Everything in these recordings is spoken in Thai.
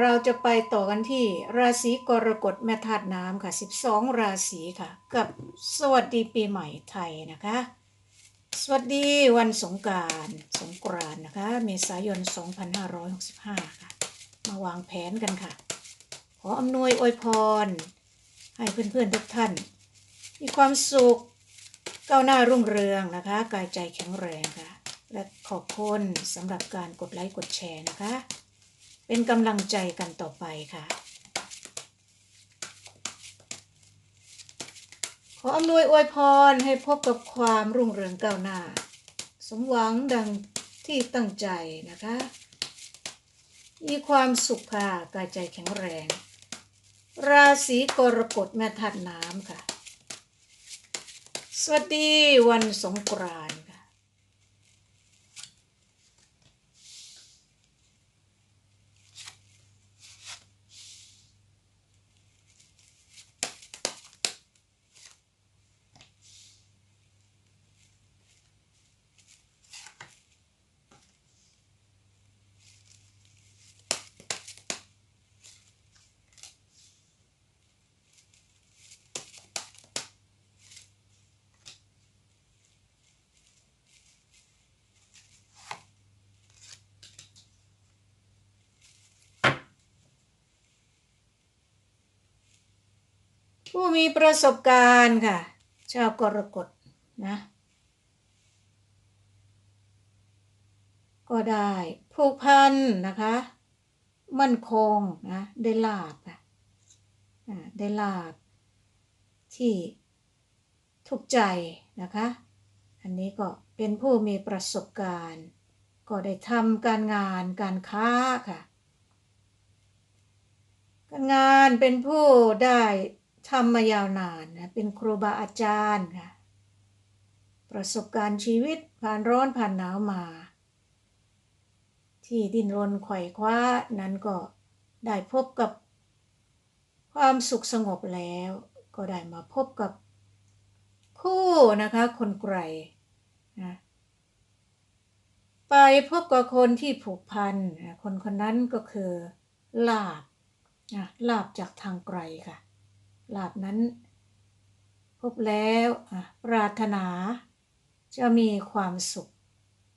เราจะไปต่อกันที่ ราศีกรกฎแม่ธาตุน้ำค่ะ 12 ราศีค่ะ กับสวัสดีปีใหม่ไทยนะคะ สวัสดีวันสงการสงกรานต์นะคะ เมษายน 2565 ค่ะ มาวางแผนกันค่ะ ขออำนวยอวยพร ให้เพื่อนๆทุกท่าน มีความสุขก้าวหน้ารุ่งเรืองนะคะ กายใจแข็งแรงค่ะ และขอบคุณสำหรับการกดไลค์กดแชร์นะคะ เป็นกำลังใจกันต่อไปค่ะ ขออำนวยอวยพรให้พบกับความรุ่งเรืองก้าวหน้า สมหวังดังที่ตั้งใจนะคะ มีความสุขค่ะกายใจแข็งแรง ราศีกรกฎแม่ธาตุน้ำค่ะ สวัสดีวันสงกรานต์ค่ะ ผู้มีประสบการณ์ค่ะ ชาวกรกฎนะ ก็ได้ผูกพันนะคะ มั่นคงนะได้ลาบค่ะได้ลาบที่ถูกใจนะคะ อันนี้ก็เป็นผู้มีประสบการณ์ ก็ได้ทำการงานการค้าค่ะ การงานเป็นผู้ได้ ทำมายาวนานนะเป็นครูบาอาจารย์ค่ะประสบการณ์ชีวิตผ่านร้อนผ่านหนาวมา ที่ดิ้นรนไขว่คว้านั้นก็ได้พบกับความสุขสงบแล้ว ก็ได้มาพบกับคู่นะคะคนไกลนะไปพบกับคนที่ผูกพันคนคนนั้นก็คือลาบนะลาบจากทางไกลค่ะ ลาบนั้น พบแล้วอะปรารถนา จะมีความสุข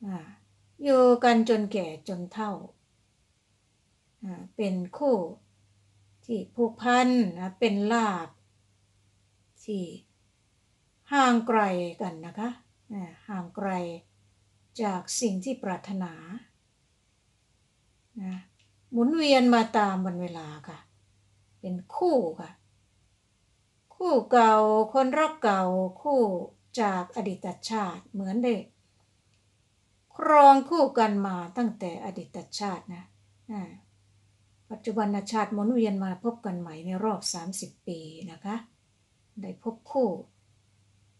อะอยู่กันจนแก่จนเฒ่าอะเป็นคู่ที่ผูกพันนะเป็นลาบที่ห่างไกลกันนะคะห่างไกลจากสิ่งที่ปรารถนานะหมุนเวียนมาตามวันเวลาค่ะ เป็นคู่ค่ะ คู่เก่าคนรักเก่าคู่จากอดีตชาติเหมือนได้ครองคู่กันมาตั้งแต่อดีตชาตินะอ่าปัจจุบันชาติหมุนเวียนมาพบกันใหม่ในรอบ 30 ปีนะคะ ได้พบคู่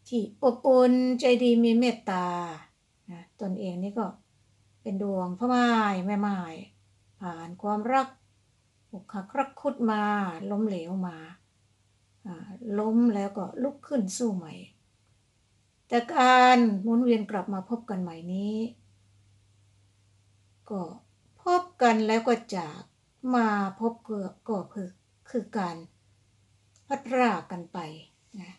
ที่อบอุ่นใจดีมีเมตตานะตนเองนี่ก็เป็นดวงพ่อไม้แม่ไม้ผ่านความรักอกหักรักคุดมาล้มเหลวมา ล้มแล้วก็ลุกขึ้นสู้ใหม่ แต่การหมุนเวียนกลับมาพบกันใหม่นี้ ก็พบกันแล้วก็จากมาพบเกือก็คือคือการพัดรากกันไปนะ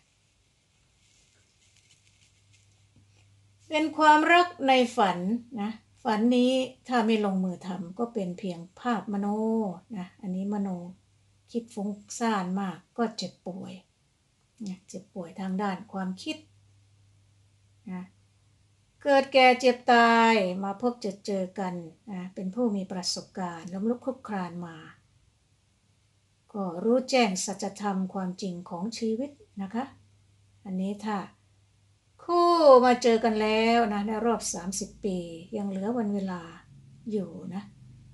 เป็นความรักในฝันนะฝันนี้ถ้าไม่ลงมือทำก็เป็นเพียงภาพมโนนะอันนี้มโน คิดฟุ้งซ่านมากก็เจ็บป่วยนะเจ็บป่วยทางด้านความคิดนะเกิดแก่เจ็บตายมาพบเจอเจอกันนะเป็นผู้มีประสบการณ์ล้มลุกคลุกคลานมา ก็รู้แจ้งสัจธรรมความจริงของชีวิตนะคะ อันนี้ถ้าคู่มาเจอกันแล้วนะในรอบ 30 ปี ยังเหลือวันเวลาอยู่นะ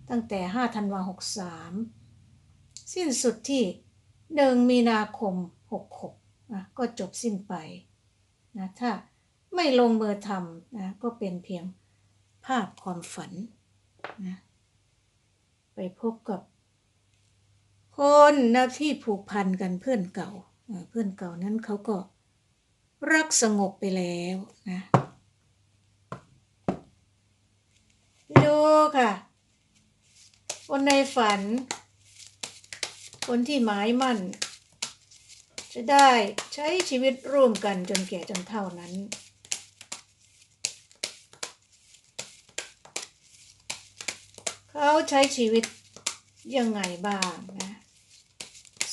ตั้งแต่ 5 ธันวา 63 สิ้นสุดที่1มีนาคม 66นะก็จบสิ้นไปนะถ้าไม่ลงมือทำนะก็เป็นเพียงภาพความฝันนะไปพบกับ คนนะที่ผูกพันกันเพื่อนเก่าอ่าเพื่อนเก่านั้นเขาก็รักสงบไปแล้วนะดูค่ะคนในฝัน คนที่หมายมั่น จะได้ใช้ชีวิตร่วมกันจนแก่จนเท่านั้น เขาใช้ชีวิตยังไงบ้างนะ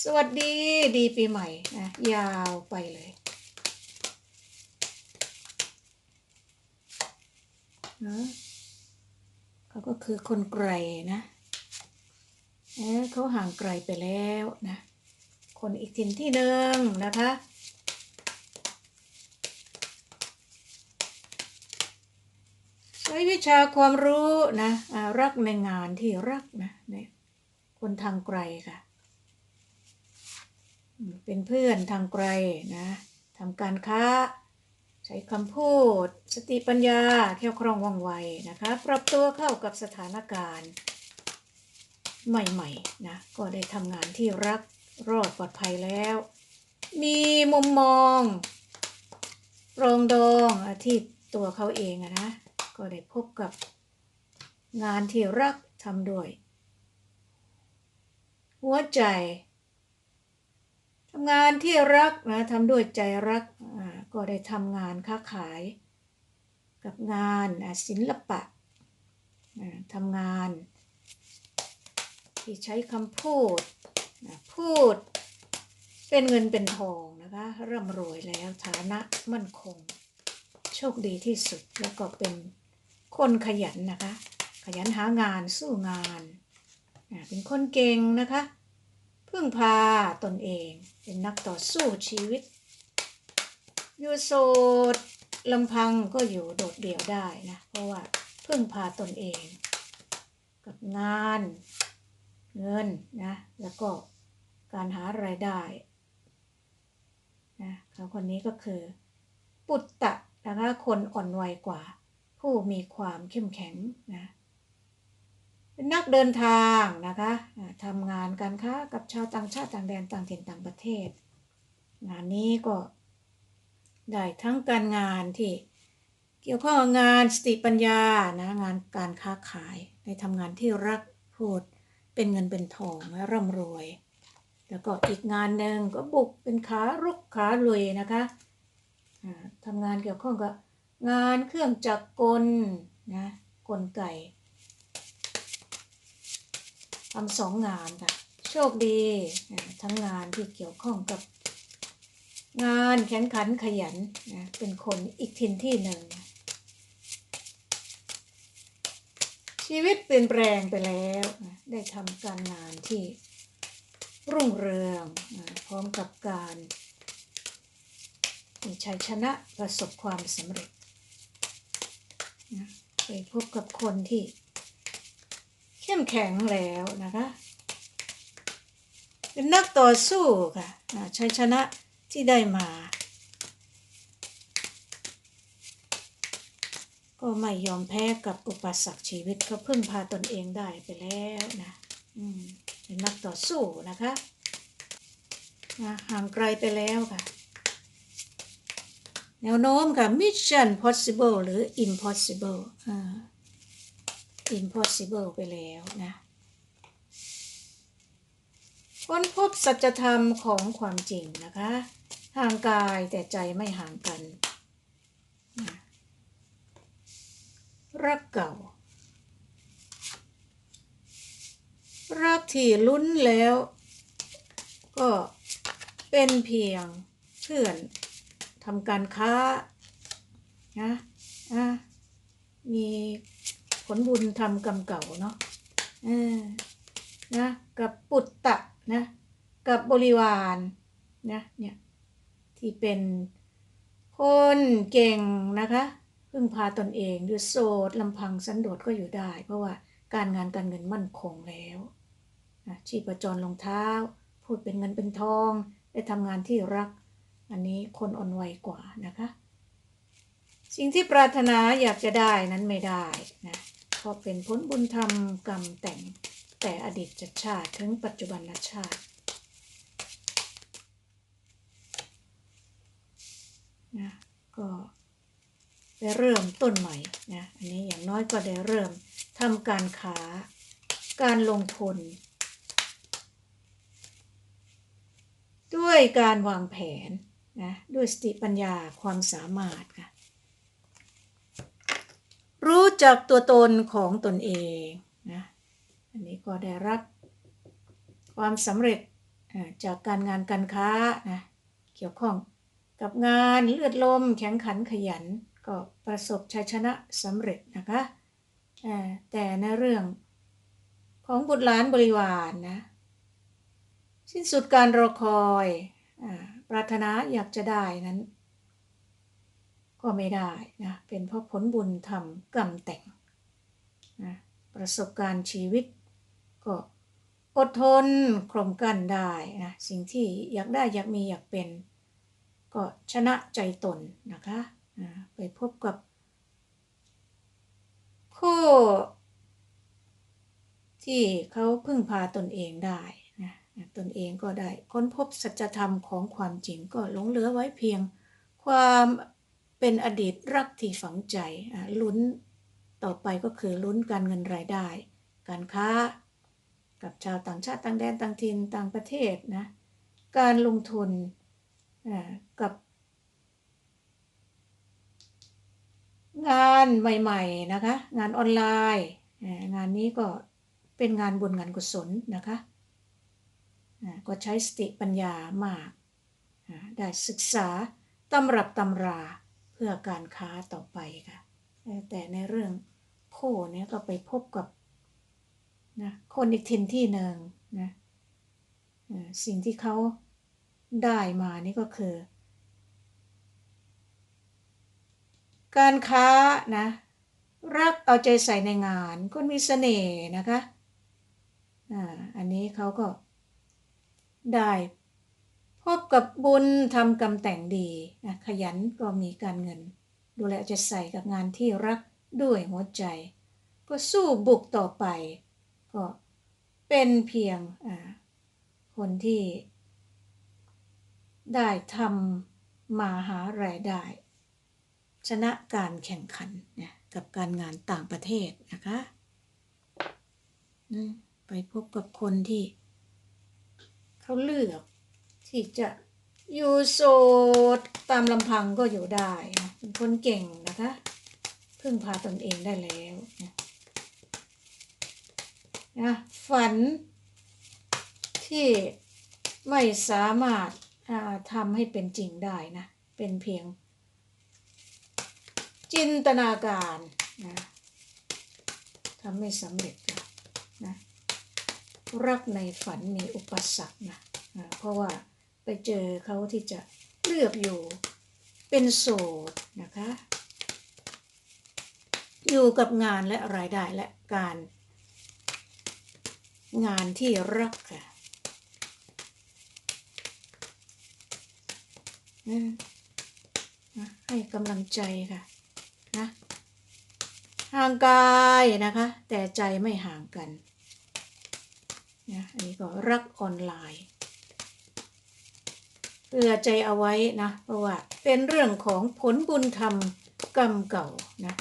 สวัสดีดีปีใหม่นะยาวไปเลยนะเขาก็คือคนไกลนะ เอ๊ะเขาห่างไกลไปแล้วนะ คนอีกถิ่นที่หนึ่งนะคะ ใช้วิชาความรู้นะอ่ารักในงานที่รักนะเนี่ยคนทางไกลค่ะ เป็นเพื่อนทางไกลนะทำการค้า ใช้คำพูด สติปัญญาแคล่วคล่องว่องไวนะคะ ปรับตัวเข้ากับสถานการณ์ ใหม่ๆนะก็ได้ทำงานที่รักรอดปลอดภัยแล้ว มีมุมมองรองดองอะที่ตัวเขาเองนะ ก็ได้พบกับงานที่รักทำด้วย หัวใจทำงานที่รักนะทำด้วยใจรักก็ได้ทำงานค้าขาย กับงานศิลปะทำงาน ที่ใช้คำพูดนะพูด เป็นเงินเป็นทองนะคะ ร่ำรวยแล้วฐานะมั่นคง โชคดีที่สุดแล้วก็เป็นคนขยันนะคะ ขยันหางานสู้งานเป็นคนเก่งนะคะ พึ่งพาตนเองเป็นนักต่อสู้ชีวิต อยู่โสดลำพังก็อยู่โดดเดี่ยวได้นะ เพราะว่าพึ่งพาตนเอง กับงาน เงินนะแล้วก็การหารายได้นะเขาคนนี้ก็คือ ปุตตะนะคะคนอ่อนวัยกว่า ผู้มีความเข้มแข็งนะเป็นนักเดินทางนะคะทำงานการค้ากับชาวต่างชาติต่างแดนต่างถิ่นต่างประเทศ งานนี้ก็ได้ทั้งการงานที่เกี่ยวข้องงานสติปัญญานะงานการค้าขายได้ทำงานที่รักพูด เป็นเงินเป็นทองและร่ำรวย แล้วก็อีกงานหนึ่งก็บุกเป็นขารุกขาลุยนะคะทำงานเกี่ยวข้องกับงานเครื่องจักรกลนะกลไกทำสองงานค่ะ โชคดีทั้งงานที่เกี่ยวข้องกับ งานแข็งขันขยันนะเป็นคนอีกทินที่หนึ่งนะ ชีวิตเปลี่ยนแปลงไปแล้ว ได้ทำการงานที่รุ่งเรืองพร้อมกับการมีชัยชนะประสบความสำเร็จไปพบกับคนที่เข้มแข็งแล้วนะคะเป็นนักต่อสู้ค่ะชัยชนะที่ได้มา ก็ไม่ยอมแพ้กับอุปสรรคชีวิตก็พึ่งพาตนเองได้ไปแล้วนะเป็นนักต่อสู้นะคะนะห่างไกลไปแล้วค่ะ แนวโน้มค่ะ mission possible หรือ impossible อ่า impossible ไปแล้วนะค้นพบสัจธรรมของความจริงนะคะ ห่างกายแต่ใจไม่ห่างกันนะ รักเก่า รักที่ลุ้นแล้ว ก็เป็นเพียงเพื่อนทำการค้านะอะมีผลบุญทำกรรมเก่าเนาะเออนะกับปุตตะนะกับบริวารนะเนี่ยที่เป็นคนเก่งนะคะ พึ่งพาตนเองหรือโสดลำพังสันโดษก็อยู่ได้ เพราะว่าการงานการเงินมั่นคงแล้วชีพจรรองเท้า พูดเป็นเงินเป็นทอง ได้ทำงานที่รัก อันนี้คนอ่อนวัยกว่านะคะ สิ่งที่ปรารถนาอยากจะได้นั้นไม่ได้นะเพราะเป็นผลบุญธรรมกรรมแต่งแต่อดีตชาติถึงปัจจุบันชาตินะก็ ได้เริ่มต้นใหม่นะอันนี้อย่างน้อยก็ได้เริ่มทำการค้า การลงทุน ด้วยการวางแผนนะด้วยสติปัญญาความสามารถค่ะรู้จักตัวตนของตนเองนะอันนี้ก็ได้รับความสำเร็จจากการงานการค้านะเกี่ยวข้องกับงานเลือดลมแข็งขันขยัน ก็ประสบชัยชนะสำเร็จนะคะแต่ในเรื่องของบุตรหลานบริวารนะสิ้นสุดการรอคอยอปรารถนาอยากจะได้นั้น ก็ไม่ได้นะเป็นเพราะผลบุญทำกรรมแต่งนะประสบการณ์ชีวิต ก็อดทนคลมกั้นได้นะสิ่งที่อยากได้อยากมีอยากเป็น ก็ชนะใจตนนะคะ ไปพบกับคู่ที่เขาพึ่งพาตนเองได้นะตนเองก็ได้ค้นพบสัจธรรมของความจริงก็หลงเหลือไว้เพียง ความเป็นอดีตรักที่ฝังใจลุ้นต่อไปก็คือลุ้นการเงินรายได้ การค้ากับชาวต่างชาติต่างแดนต่างถิ่นต่างประเทศนะการลงทุนกับ งานใหม่ๆนะคะ งานออนไลน์ งานนี้ก็เป็นงานบุญงานกุศลนะคะก็ใช้สติปัญญามาก ได้ศึกษาตำรับตำราเพื่อการค้าต่อไปค่ะ แต่ในเรื่องโคเนี่ยก็ไปพบกับนะคนอีกถิ่นที่หนึ่งนะสิ่งที่เขาได้มานี่ก็คือ การค้านะ รักเอาใจใส่ในงานก็มีเสน่ห์นะคะอ่าอันนี้เขาก็ได้พบกับบุญทำกรรมแต่งดีนะขยันก็มีการเงิน ดูแลเอาใส่กับงานที่รักด้วยหัวใจ ก็สู้บุกต่อไป ก็เป็นเพียงอ่าคนที่ได้ทำมาหารายได้ ชนะการแข่งขันนะกับการงานต่างประเทศนะคะไปพบกับคนที่ เขาเลือกที่จะอยู่โสดตามลำพังก็อยู่ได้นะเป็นคนเก่งนะคะพึ่งพาตนเองได้แล้วนะนะฝันที่ไม่สามารถทำให้เป็นจริงได้นะ เป็นเพียง จินตนาการนะทำไม่สำเร็จค่ะนะรักในฝันมีอุปสรรคนะอ่าเพราะว่าไปเจอเขาที่จะเลือกอยู่เป็นโสดนะคะ อยู่กับงานและรายได้และการงานที่รักค่ะให้กำลังใจค่ะ นะห่างกายนะคะ แต่ใจไม่ห่างกันนะอันนี้ก็รักออนไลน์เพื่อใจเอาไว้นะเพราะว่าเป็นเรื่องของผลบุญธรรมกรรมเก่านะ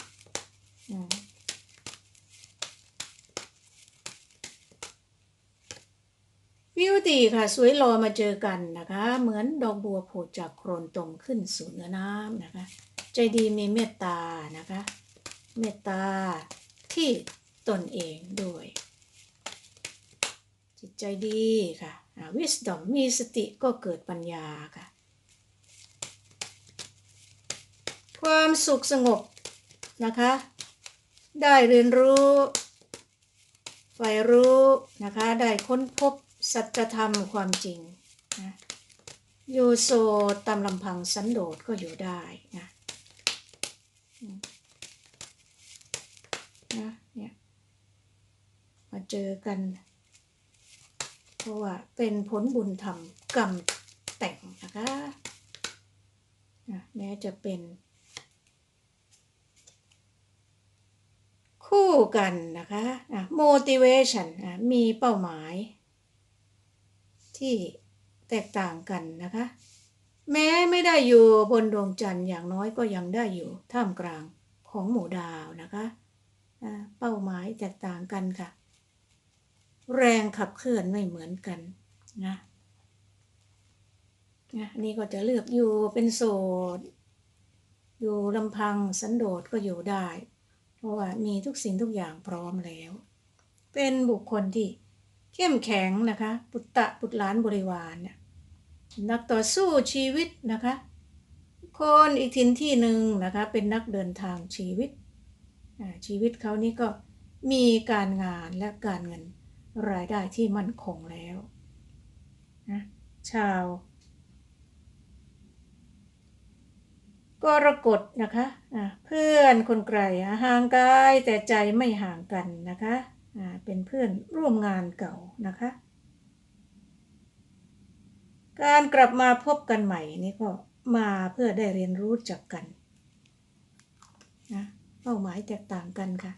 วิวดีค่ะ สวยรอมาเจอกันนะคะ เหมือนดอกบัวโผล่จากโคลนตมขึ้นสู่เนื้อน้ำนะคะ ใจดีมีเมตตานะคะ เมตตาที่ตนเองด้วย จิตใจดีค่ะวิส d o m มีสติก็เกิดปัญญาค่ะ ความสุขสงบนะคะ ได้เรียนรู้ใฝ่รู้นะคะ ได้ค้นพบสัจธรรมความจริงนะอยู่โสดตามลำพังสันโดษก็อยู่ได้นะ นะเนี่ยมาเจอกัน เพราะว่าเป็นผลบุญธรรมกรรมแต่งนะคะนะแม้จะเป็น คู่กันนะคะะ motivation อะมีเป้าหมาย ที่แตกต่างกันนะคะ แม้ไม่ได้อยู่บนดวงจันทร์อย่างน้อยก็ยังได้อยู่ท่ามกลางของหมู่ดาวนะคะ เป้าหมายแตกต่างกันค่ะ แรงขับเคลื่อนไม่เหมือนกันนะนะนี่ก็จะเลือกอยู่เป็นโสด อยู่ลำพังสันโดษก็อยู่ได้ เพราะว่ามีทุกสิ่งทุกอย่างพร้อมแล้ว เป็นบุคคลที่เข้มแข็งนะคะปุตตะปุตหลานบริวารเนี่ยนักต่อสู้ชีวิตนะคะ คนอีกทินที่หนึ่งนะคะ เป็นนักเดินทางชีวิต ชีวิตเขานี่ก็มีการงานและการเงินรายได้ที่มั่นคงแล้วนะชาวกรกฎนะคะอ่าเพื่อนคนไกลห่างกายแต่ใจไม่ห่างกันนะคะอ่าเป็นเพื่อนร่วมงานเก่านะคะ การกลับมาพบกันใหม่นี่ก็มาเพื่อได้เรียนรู้จักกันนะ เป้าหมายแตกต่างกันค่ะ